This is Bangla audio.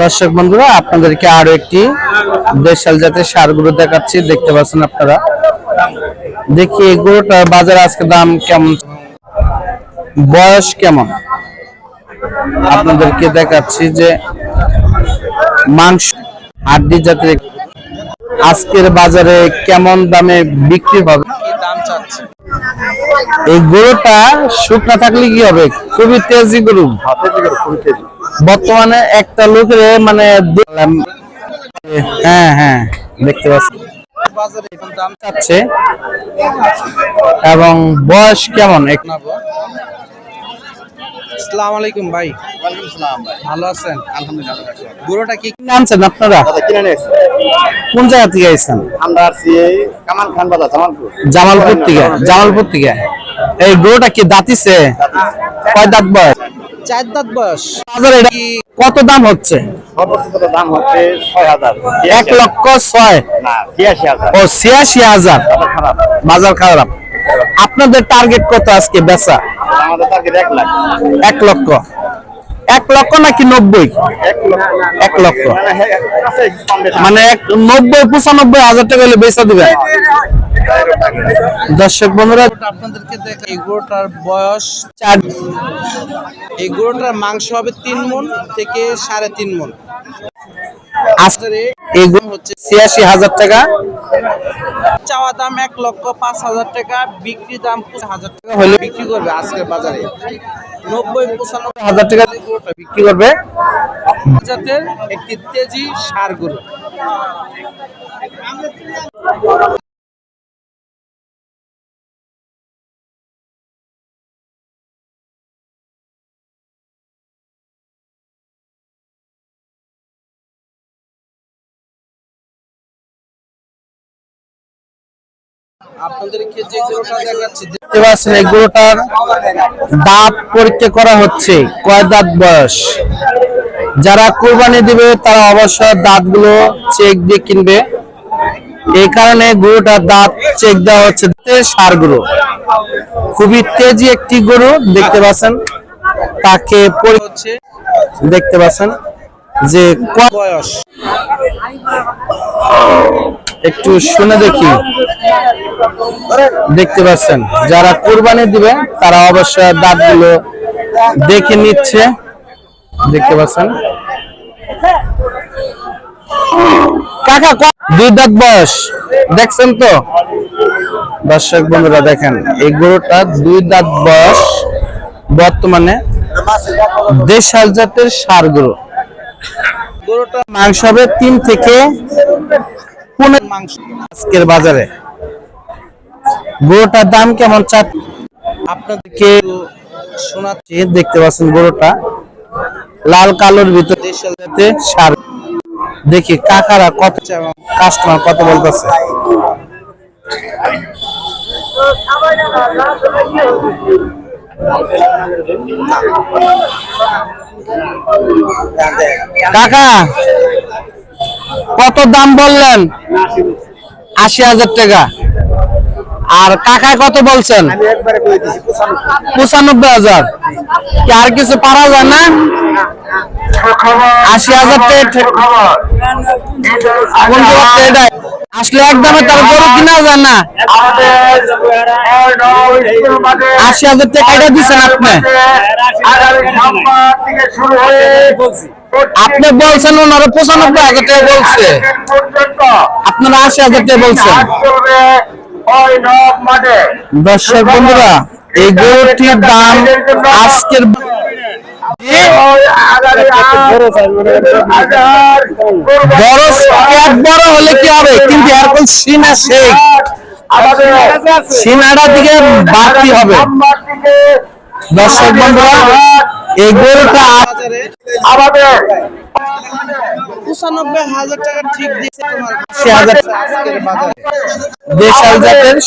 দর্শক বন্ধুরা, আপনাদেরকে আরও একটি দেশাল জাতের সারগুলো দেখাচ্ছি, দেখতে পাচ্ছেন আপনারা। দেখি এই গরুটার বাজারে আজকে দাম কেমন? বয়স কেমন? আপনাদেরকে দেখাচ্ছি যে মাংস হাড্ডি জাতের আজকের বাজারে কেমন দামে বিক্রি হবে? এই গরুটা শুকনা থাকলে কি হবে? খুবই তেজি গরু। বর্তমানে একটা লোকের মানে হ্যাঁ হ্যাঁ দেখতে পাচ্ছি। দাম চাচ্ছে। এবং বয়স কেমন? আসসালামু আলাইকুম ভাই। ভালো আছেন? গরুটা কি আনছেন আপনারা? কিনে জায়গা থেকে আইছেন? আমরা আসছি এই খান বাজার জামালপুর। জামালপুর থেকে জামালপুর। থেকে। এই গরুটা কি দাঁতিছে। কয় দাঁত বয়স? চার দাঁত বয়স? বাজারে এটা কত দাম হচ্ছে? সর্বোচ্চ দাম হচ্ছে ছয় হাজার। এক লক্ষ ছয়। না ছিয়াশি হাজার। ও ছিয়াশি হাজার। বাজার খারাপ। আপনাদের টার্গেট কত আজকে বেচা? আমাদের টার্গেট এক লাখ। এক লক্ষ। এক লক্ষ নাকি নব্বই? এক লক্ষ। মানে হ্যাঁ। মানে এক নব্বই পঁচানব্বই হাজার টাকা হলে বেচা দিবেন। দর্শক বন্ধুরা আপনাদেরকে দেখা এই গরুটার বয়স চার এই গরুটার মাংস হবে তিন মন থেকে সাড়ে তিন মন আজকে এই গরু হচ্ছে ছিয়াশি হাজার টাকা। চাওয়া দাম এক লক্ষ পাঁচ হাজার টাকা বিক্রি দাম হাজার টাকা হলে বিক্রি করবে আজকের বাজারে। নব্বই পঁচানব্বই হাজার টাকা বিক্রি করবে। জাতের একটি তেজি সার গরু আপনাদেরকে যে গরুটা দেখাচ্ছি দেখতে পাচ্ছেন এই গরুটার দাঁত পরীক্ষা করা হচ্ছে কয় দাঁত বয়স? যারা কুরবানি দিবে তারা অবশ্যই দাঁতগুলো চেক দিয়ে কিনবে। এই কারণে গরুটার দাঁত চেক দেওয়া হচ্ছে সার গরু খুবই তেজি একটি গরু দেখতে পাচ্ছেন তাকে হচ্ছে দেখতে পাচ্ছেন যে বয়স। একটু শুনে দেখি। দেখতে পাচ্ছেন, যারা কুরবানি দিবে, তারা অবশ্যই দাঁতগুলো দেখে নিচ্ছে। দেখতে পাচ্ছেন। কাকা দুই দাঁত বয়স, দেখছেন তো? দর্শক বন্ধুরা, দেখেন, এই গরুটা দুই দাঁত বয়স, বর্তমানে দেশাল জাতের সার গরু। গরুটা মাংস হবে তিন থেকে পনেরো মাংস। আজকের বাজারে গরুটার দাম কেমন চাপ আপনাদেরকে শোনাচ্ছি দেখতে পাচ্ছেন গরুটা। লাল কালোর ভিতরে সার। দেখি কাকারা কত কাস্টমার কত বলতেছে। কাকা কত দাম বললেন? আশি হাজার টাকা। আর কাকায় কত বলছেন? পঁচানব্বই। হাজার। কি আর কিছু পারা যায় না? আশি হাজার আসলে একদমে তার গরু কিনা যায় না। আশি হাজার টাকা দিচ্ছেন আপনি? আপনি বলছেন ওনারা পঁচানব্বই হাজার টাকা বলছে। আপনারা আশি হাজার টাকা বলছেন। দর্শক বন্ধুরা এই গরুটির দাম আজকের বড় হলে কি হবে? কিন্তু এখন সিনা সেই। সিনাটার দিকে বাড়তি হবে। দর্শক বন্ধুরা এই গরুটা আমাদের পঁচানব্বই হাজার টাকা ঠিক দিচ্ছে তোমার। আশি হাজার। বাজারে। দেশাল জাতের